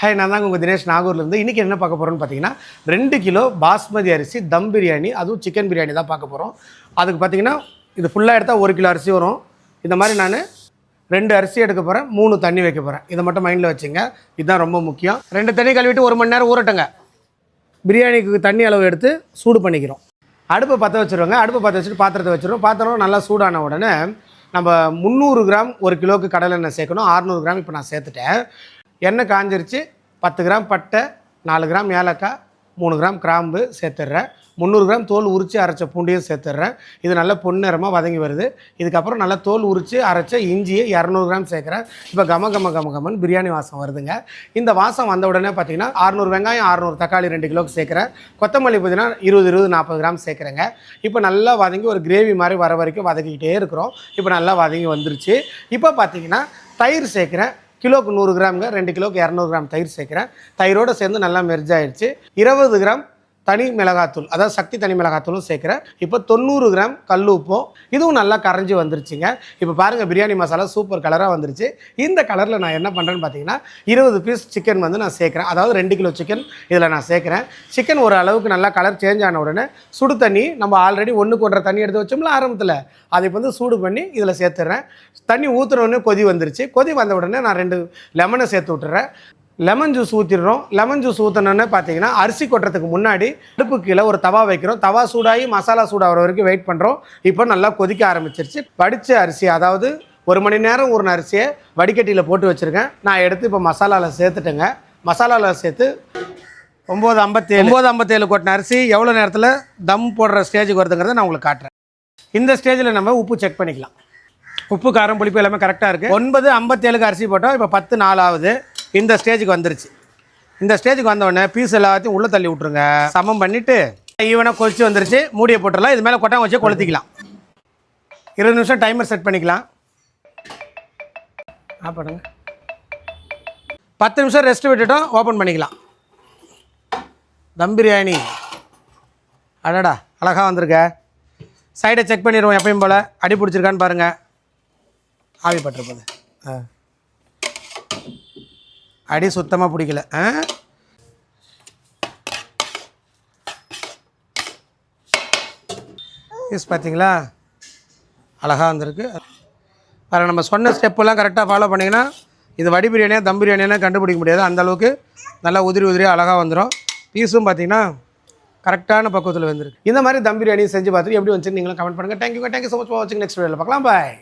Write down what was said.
Hi நான் தாங்க உங்கள் தினேஷ். நாகூர்லேருந்து இன்றைக்கி என்ன பார்க்க போகிறோன்னு பார்த்தீங்கன்னா ரெண்டு கிலோ பாஸ்மதி அரிசி தம் பிரியாணி அதுவும் சிக்கன் பிரியாணி தான் பார்க்க போகிறோம் அதுக்கு பார்த்தீங்கன்னா இது ஃபுல்லாக எடுத்தால் ஒரு கிலோ அரிசி வரும். இந்த மாதிரி நான் ரெண்டு அரிசி எடுக்க போகிறேன் மூணு தண்ணி வைக்க போகிறேன் இதை மட்டும் மைண்டில் வச்சுங்க. இதுதான் ரொம்ப முக்கியம். ரெண்டு தண்ணி கழுவிட்டு ஒரு மணி நேரம் ஊறட்டுங்க. பிரியாணிக்கு தண்ணி அளவு எடுத்து சூடு பண்ணிக்கிறோம். அடுப்பை பற்ற வச்சுருவாங்க. அடுப்பை பற்ற வச்சுட்டு பாத்திரத்தை வச்சுருவோம். பாத்திரம் நல்லா சூடான உடனே நம்ம முந்நூறு கிராம் ஒரு கிலோவுக்கு கடலை எண்ணெய் சேர்க்கணும். 600 கிராம் இப்போ நான் சேர்த்துட்டேன். எண்ணெய் காஞ்சிருச்சு. பத்து கிராம் பட்டை நாலு கிராம் ஏலக்காய் மூணு கிராம் கிராம்பு சேர்த்துட்றேன். முந்நூறு கிராம் தோல் உரித்து அரைச்ச பூண்டையும் சேர்த்துட்றேன். இது நல்லா பொன்னிறமாக வதங்கி வருது. இதுக்கப்புறம் நல்லா தோல் உரித்து அரைச்ச இஞ்சியை இரநூறு கிராம் சேர்க்குறேன். இப்போ கம கம கம கமன் பிரியாணி வாசம் வருதுங்க. இந்த வாசம் வந்த உடனே பார்த்தீங்கன்னா அறுநூறு வெங்காயம் அறுநூறு தக்காளி ரெண்டு கிலோக்கு சேர்க்குறேன். கொத்தமல்லி பார்த்தீங்கன்னா இருபது இருபது நாற்பது கிராம் சேர்க்குறேங்க. இப்போ நல்லா வதங்கி ஒரு கிரேவி மாதிரி வர வரைக்கும் வதக்கிக்கிட்டே இருக்கிறோம். இப்போ நல்லா வதங்கி வந்துருச்சு. இப்போ பார்த்தீங்கன்னா தயிர் சேர்க்குறேன். கிலோக்கு நூறு கிராம்ங்க ரெண்டு கிலோக்கு இரநூறு கிராம் தயிர் சேர்க்குறேன். தயிரோடு சேர்ந்து நல்லா மெர்ஜ் ஆயிடுச்சு இருபது கிராம் தனி மிளகாத்தூள் அதாவது சக்தி தனி மிளகாத்தூளும் சேர்க்குறேன். இப்போ தொண்ணூறு கிராம் கல் உப்பும் இதுவும் நல்லா கரைஞ்சி வந்துருச்சுங்க. இப்போ பாருங்கள் பிரியாணி மசாலா சூப்பர் கலராக வந்துருச்சு. இந்த கலரில் நான் என்ன பண்ணுறேன்னு பார்த்தீங்கன்னா இருபது பீஸ் சிக்கன் வந்து நான் சேர்க்குறேன். அதாவது ரெண்டு கிலோ சிக்கன் இதில் நான் சேர்க்குறேன். சிக்கன் ஒரு அளவுக்கு நல்லா கலர் சேஞ்ச் ஆன உடனே சுடு தண்ணி நம்ம ஆல்ரெடி ஒன்றுக்கு ஒன்றரை தண்ணி எடுத்து வச்சோம்ல ஆரம்பத்தில். அதை இப்போ வந்து சூடு பண்ணி இதில் சேர்த்துறேன். தண்ணி ஊற்றுனோடனே கொதி வந்துருச்சு. கொதி வந்த உடனே நான் ரெண்டு லெமனை சேர்த்து விட்டுறேன். லெமன் ஜூஸ் ஊற்றிடுறோம் லெமன் ஜூஸ் ஊற்றினோன்னே பார்த்தீங்கன்னா அரிசி கொட்டுறதுக்கு முன்னாடி அடுப்பு கீழே ஒரு தவா வைக்கிறோம். தவா சூடாகி மசாலா சூடாகிற வரைக்கும் வெயிட் பண்ணுறோம் இப்போ நல்லா கொதிக்க ஆரம்பிச்சிருச்சு. வடித்த அரிசி அதாவது ஒரு மணி நேரம் ஊறின அரிசியை வடிகட்டியில் போட்டு வச்சுருக்கேன். நான் எடுத்து இப்போ மசாலாவில் சேர்த்துட்டேங்க. மசாலாவில் சேர்த்து ஒம்பது ஐம்பத்தேழு ஒம்பது ஐம்பத்தேழு கொட்டின அரிசி எவ்வளோ நேரத்தில் தம் போடுற ஸ்டேஜுக்கு வருதுங்கிறத நான் உங்களுக்கு காட்டுறேன். இந்த ஸ்டேஜில் நம்ம உப்பு செக் பண்ணிக்கலாம். உப்பு காரம் புளிப்பு எல்லாமே கரெக்டாக இருக்குது ஒன்பது ஐம்பத்தேழுக்கு அரிசி போட்டோம். இப்போ பத்து நாள் ஆகுது இந்த ஸ்டேஜுக்கு வந்துருச்சு. இந்த ஸ்டேஜுக்கு வந்தவொடனே பீஸ் எல்லாத்தையும் உள்ளே தள்ளி விட்ருங்க சமம் பண்ணிவிட்டு ஈவனாக கொதிச்சு வந்துருச்சு. மூடியை போட்டுடலாம் இது மேலே கொட்டாங்க வச்சு கொளுத்திக்கலாம். இருபது நிமிஷம் டைமர் செட் பண்ணிக்கலாம். ஆ பண்ணுங்க பத்து நிமிஷம் ரெஸ்ட் விட்டுட்டோம். ஓப்பன் பண்ணிக்கலாம். தம் பிரியாணி. அடடா அழகாக வந்திருக்க. சைடை செக் பண்ணிடுவோம் எப்பயும் போல். அடி பிடிச்சிருக்கான்னு பாருங்கள் ஆவி பட்டிருப்பது ஆ. அடி சுத்தமாக பிடிக்கல ஆ? பீஸ் பார்த்தீங்களா அழகாக வந்திருக்கு. பாருங்க நம்ம சொன்ன ஸ்டெப்பெல்லாம் கரெக்டாக ஃபாலோ பண்ணிங்கன்னா இது வடி பிரியாணியாக தம் பிரியாணியாக கண்டுபிடிக்க முடியாது. அந்தளவுக்கு நல்லா உதிரி உதிரியாக அழகாக வந்துடும் பீஸும் பார்த்தீங்கன்னா கரெக்டான பக்குவத்தில் வந்திருக்கு. இந்த மாதிரி தம் பிரியாணி செஞ்சு பார்த்துட்டு எப்படி வந்துச்சு நீங்களும் கமெண்ட் பண்ணுங்கள் thank you thank you so much for வாட்சிங் நெக்ஸ்ட் வீடியோவில் பார்க்கலாம். பாய்